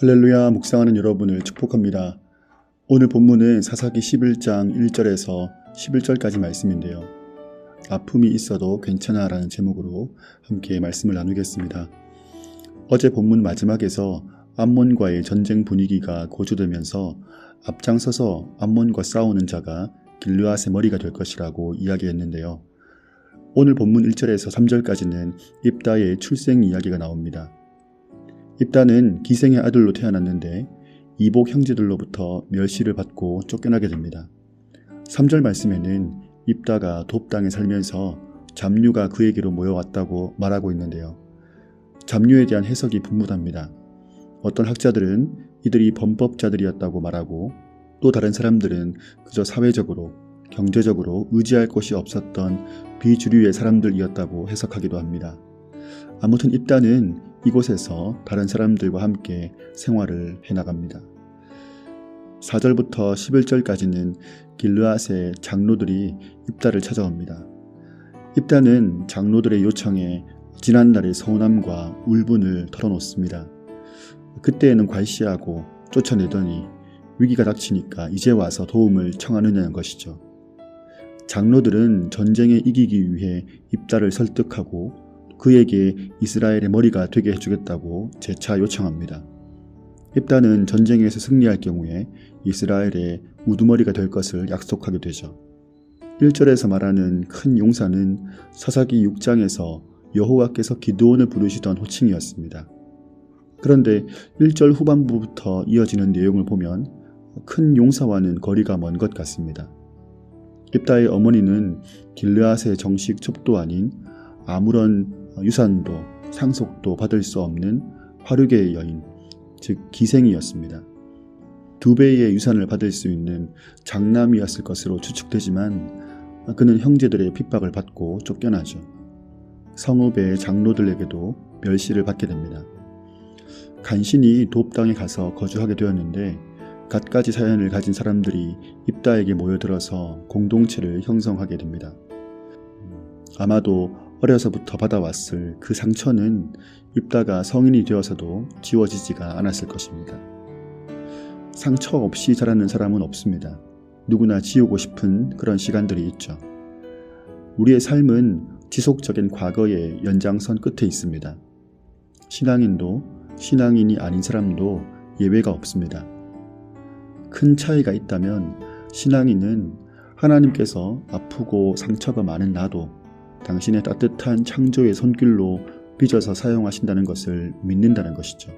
할렐루야 묵상하는 여러분을 축복합니다. 오늘 본문은 사사기 11장 1절에서 11절까지 말씀인데요. 아픔이 있어도 괜찮아 라는 제목으로 함께 말씀을 나누겠습니다. 어제 본문 마지막에서 암몬과의 전쟁 분위기가 고조되면서 앞장서서 암몬과 싸우는 자가 길르앗의 머리가 될 것이라고 이야기했는데요. 오늘 본문 1절에서 3절까지는 입다의 출생 이야기가 나옵니다. 입다는 기생의 아들로 태어났는데 이복 형제들로부터 멸시를 받고 쫓겨나게 됩니다. 3절 말씀에는 입다가 돕당에 살면서 잡류가 그에게로 모여왔다고 말하고 있는데요. 잡류에 대한 해석이 분분합니다. 어떤 학자들은 이들이 범법자들이었다고 말하고 또 다른 사람들은 그저 사회적으로 경제적으로 의지할 곳이 없었던 비주류의 사람들이었다고 해석하기도 합니다. 아무튼 입다는 이곳에서 다른 사람들과 함께 생활을 해나갑니다. 4절부터 11절까지는 길르앗의 장로들이 입다를 찾아옵니다. 입다는 장로들의 요청에 지난날의 서운함과 울분을 털어놓습니다. 그때에는 괄시하고 쫓아내더니 위기가 닥치니까 이제 와서 도움을 청하느냐는 것이죠. 장로들은 전쟁에 이기기 위해 입다를 설득하고 그에게 이스라엘의 머리가 되게 해주겠다고 재차 요청합니다. 입다는 전쟁에서 승리할 경우에 이스라엘의 우두머리가 될 것을 약속하게 되죠. 1절에서 말하는 큰 용사는 사사기 6장에서 여호와께서 기드온을 부르시던 호칭이었습니다. 그런데 1절 후반부부터 이어지는 내용을 보면 큰 용사와는 거리가 먼 것 같습니다. 입다의 어머니는 길르앗의 정식 첩도 아닌 아무런 유산도 상속도 받을 수 없는 화류계의 여인, 즉 기생이었습니다. 두 배의 유산을 받을 수 있는 장남이었을 것으로 추측되지만 그는 형제들의 핍박을 받고 쫓겨나죠. 성읍의 장로들에게도 멸시를 받게 됩니다. 간신히 돕당에 가서 거주하게 되었는데 갖가지 사연을 가진 사람들이 입다에게 모여들어서 공동체를 형성하게 됩니다. 아마도 어려서부터 받아왔을 그 상처는 입다가 성인이 되어서도 지워지지가 않았을 것입니다. 상처 없이 자라는 사람은 없습니다. 누구나 지우고 싶은 그런 시간들이 있죠. 우리의 삶은 지속적인 과거의 연장선 끝에 있습니다. 신앙인도 신앙인이 아닌 사람도 예외가 없습니다. 큰 차이가 있다면 신앙인은 하나님께서 아프고 상처가 많은 나도 당신의 따뜻한 창조의 손길로 빚어서 사용하신다는 것을 믿는다는 것이죠.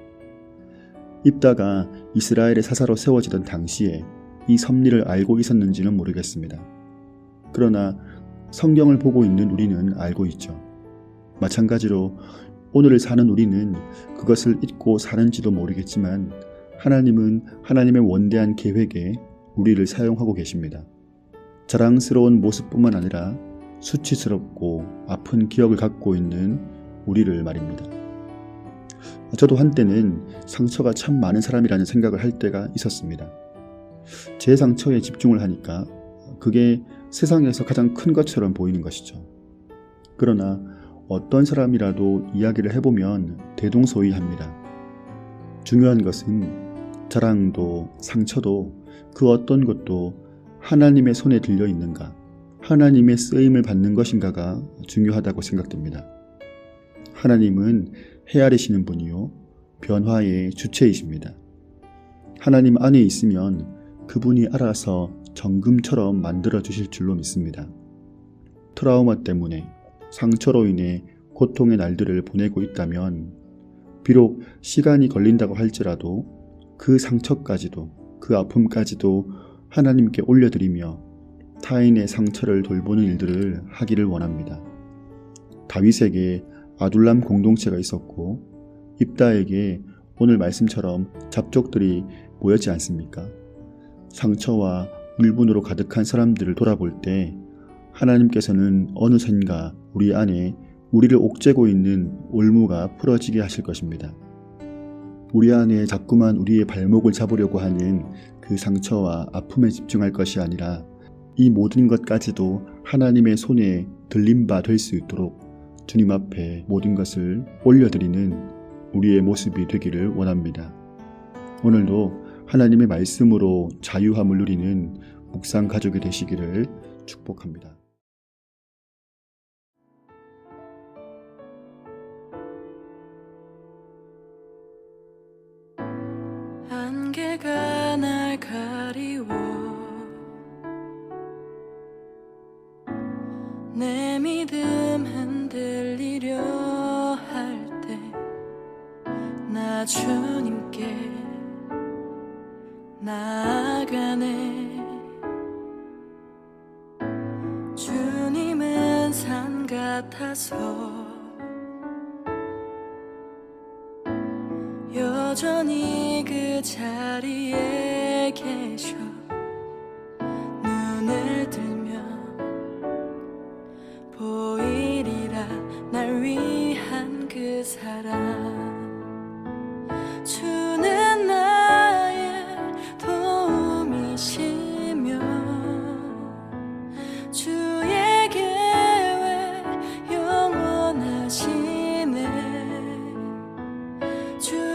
입다가 이스라엘의 사사로 세워지던 당시에 이 섭리를 알고 있었는지는 모르겠습니다. 그러나 성경을 보고 있는 우리는 알고 있죠. 마찬가지로 오늘을 사는 우리는 그것을 잊고 사는지도 모르겠지만 하나님은 하나님의 원대한 계획에 우리를 사용하고 계십니다. 자랑스러운 모습뿐만 아니라 수치스럽고 아픈 기억을 갖고 있는 우리를 말입니다. 저도 한때는 상처가 참 많은 사람이라는 생각을 할 때가 있었습니다. 제 상처에 집중을 하니까 그게 세상에서 가장 큰 것처럼 보이는 것이죠. 그러나 어떤 사람이라도 이야기를 해보면 대동소이합니다. 중요한 것은 자랑도 상처도 그 어떤 것도 하나님의 손에 들려 있는가, 하나님의 쓰임을 받는 것인가가 중요하다고 생각됩니다. 하나님은 헤아리시는 분이요, 변화의 주체이십니다. 하나님 안에 있으면 그분이 알아서 정금처럼 만들어 주실 줄로 믿습니다. 트라우마 때문에 상처로 인해 고통의 날들을 보내고 있다면 비록 시간이 걸린다고 할지라도 그 상처까지도 그 아픔까지도 하나님께 올려드리며 타인의 상처를 돌보는 일들을 하기를 원합니다. 다윗에게 아둘람 공동체가 있었고 입다에게 오늘 말씀처럼 잡족들이 모였지 않습니까? 상처와 울분으로 가득한 사람들을 돌아볼 때 하나님께서는 어느샌가 우리 안에 우리를 옥죄고 있는 올무가 풀어지게 하실 것입니다. 우리 안에 자꾸만 우리의 발목을 잡으려고 하는 그 상처와 아픔에 집중할 것이 아니라 이 모든 것까지도 하나님의 손에 들린 바 될 수 있도록 주님 앞에 모든 것을 올려드리는 우리의 모습이 되기를 원합니다. 오늘도 하나님의 말씀으로 자유함을 누리는 묵상 가족이 되시기를 축복합니다. 안개가 날 가리워 내 믿음 흔들리려 할 때 나 주님께 나아가네. 주님은 산 같아서 여전히 그 자리에 계셔 보이리라 날 위한 그 사랑. 주는 나의 도움이시며 주의 계획 영원하시네? 주